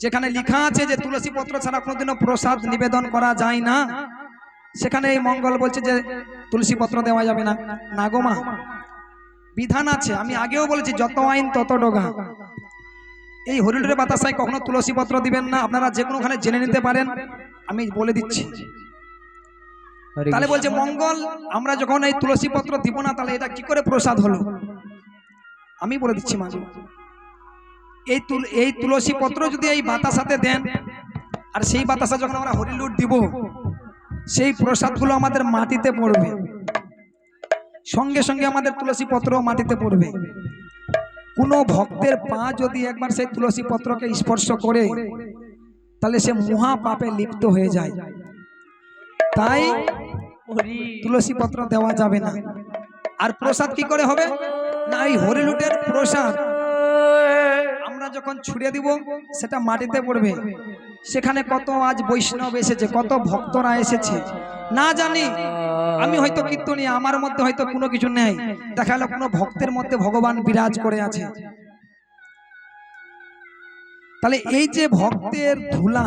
যেখানে লেখা আছে যে তুলসী পত্র ছাড়া কোনোদিনও প্রসাদ নিবেদন করা যায় না সেখানে এই মঙ্গল বলছে যে তুলসী পত্র দেওয়া যাবে না। নাগমা বিধান আছে আমি আগেও বলেছি যত আইন তত ডোগা। এই হরিডুরের বাতাসায় কখনো তুলসী পত্র দিবেন না আপনারা যে কোনোখানে জেনে নিতে পারেন আমি বলে দিচ্ছি। তাহলে বলছে মঙ্গল আমরা যখন এই তুলসী পত্র দিব না তাহলে এটা কি করে প্রসাদ হলো? আমি বলে দিচ্ছি মাঝে এই এই তুলসী পত্র যদি এই বাতাসাতে দেন, আর সেই বাতাসা যখন আমরা হরিলুট দিব, সেই প্রসাদগুলো আমাদের মাটিতে পড়বে। সঙ্গে সঙ্গে আমাদের তুলসী পত্র মাটিতে পড়বে। কোনো ভক্তের পা যদি একবার সেই তুলসী পত্রকে স্পর্শ করে, তাহলে সে মহা পাপে লিপ্ত হয়ে যায়। তাই তুলসী পত্র দেওয়া যাবে না। আর প্রসাদ কি করে হবে? না, এই হরিলুটের প্রসাদ যখন ছুড়ে দিব, সেটা মাটিতে পড়বে। সেখানে কত আজ বৈষ্ণব এসেছে, কত ভক্তরা এসেছে। না জানি, আমি হয়তো কীর্তনী, আমার মধ্যে হয়তো কোনো কিছু নেই। দেখা গেল কোনো ভক্তের মধ্যে ভগবান বিরাজ করে আছে। তাহলে এই যে ভক্তের ধুলা,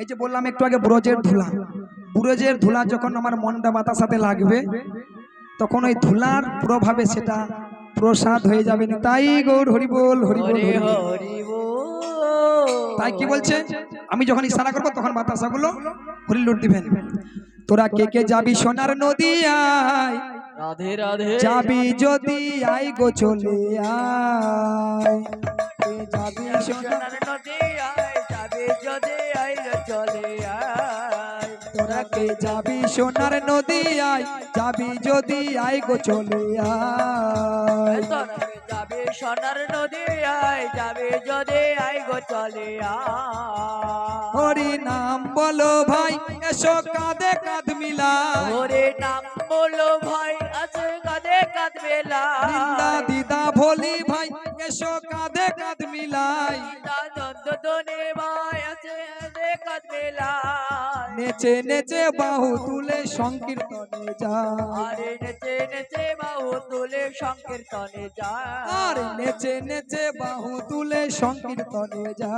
এই যে বললাম একটু আগে ব্রজের ধুলা। ব্রজের ধুলা যখন আমার মনটা বাতাসাতে লাগবে, তখন ওই ধুলার প্রভাবে সেটা প্রসাদ হয়ে যাবে না। তাই গৌর হরিবোল হরিবোল। তাই কি বলছে? আমি যখন ইশারা করব তখন বাতাসাগুলো হরিলুট দিবেন। তোরা কে কে যাবি সোনার নদী আয় রাধে রাধে। যাবি যদি আই গো চলে আয়। যাবি সোনার নদী আয় যাবে যদি আইল চলে আয় তোরা কে যাবি সোনার নদী আয় যাবি যদি আই গো চলে আয়। যাবে সোনার নদী আয় যাবে যদি আই গো চলে আয়। হরি নাম বলো ভাই এসো কাঁধে কাঁধ মিলা ওরে নাম বলো ভাই আছে কাঁধে কাঁধ মেলা দিদা ভোলি ভাই এসো কাঁধে কাঁধ মিলাই। আনন্দ দনে ভাই আছে কাঁধে কাঁধ মেলা নেচে নেচে বাহু তুলে সংকীর্তনে যা। আরে নেচে নেচে বাহু তুলে সংকীর্তনে যা। আর নেচে নেচে বাহু তুলে সংকীর্তনে যা।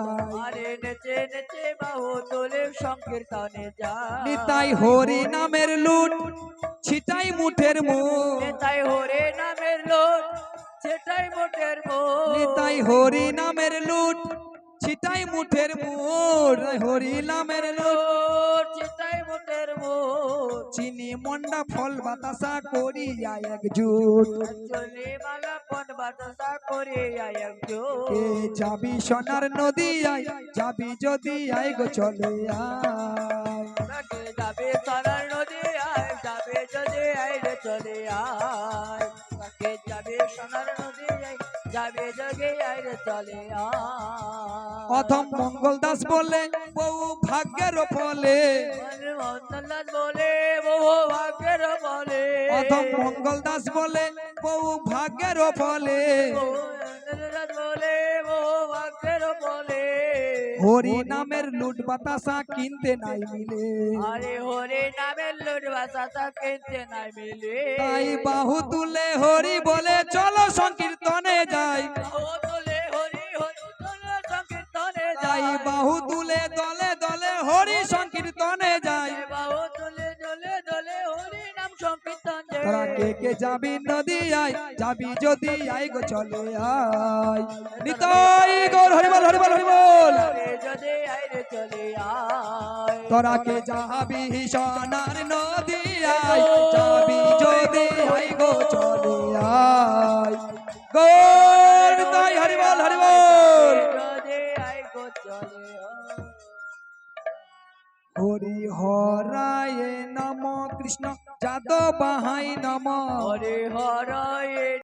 আরে নেচে নেচে বাহু তুলে সংকীর্তনে যায় নিতাই হরি নামের লুট ছিটাই মুঠের মুখ তাই হরে নামের লোক সেটাই মোটের মোট নিতাই হরি নামের লুট ছিটাই মুঠের মুঠ হরি নামের লুট। সেটাই মোটের মোট চিনি মন্ডা ফল বাতাসা করিয়া একজুট চলে মালা পন বাতাসা করে আয় একজন কে যাবি সোনার নদী আয় যাবি যদি আয় গো চলে আয়। যাবে সোনার নদী আয় যাবে যদি আয় রে চলে আয়। যাবে সোনার নদী আয় যাবে যোগে আয় রে চলে আয়। অথম মঙ্গল দাস বলে বউ ভাগ্যের ফলে। বলে বহু ভাগ্যের অথম মঙ্গল দাস বলে ভাগ্যের ফলে। বহু ভাগ্যের বলে হরি নামের লুট বাতাসা কিনতে নাই মিলে। আরে হরে নামের লোট বাসাটা কিনতে নাই মিলে। তাই বাহু তুলে হরি বলে চলো সংকীর্তনে যাই। যায় বাহু তুলে দলে দলে হরি সংকীর্তনে যাই। বাহু তোলে দলে দলে হরি নাম সংকীর্তন তোরা কে কে যাবি নদী আয় যাবি যদি আয় গো চলে আয় নিতাই গৌর হরিবল হরিবল হরিবল রে যদি আইরে চলে আয় তোরা কে যাবি সোনার নদী আয় যাবি যদি আয় গো চলে হরি হরায় নম কৃষ্ণ। যাদব বাহাই নম। হরে হরায়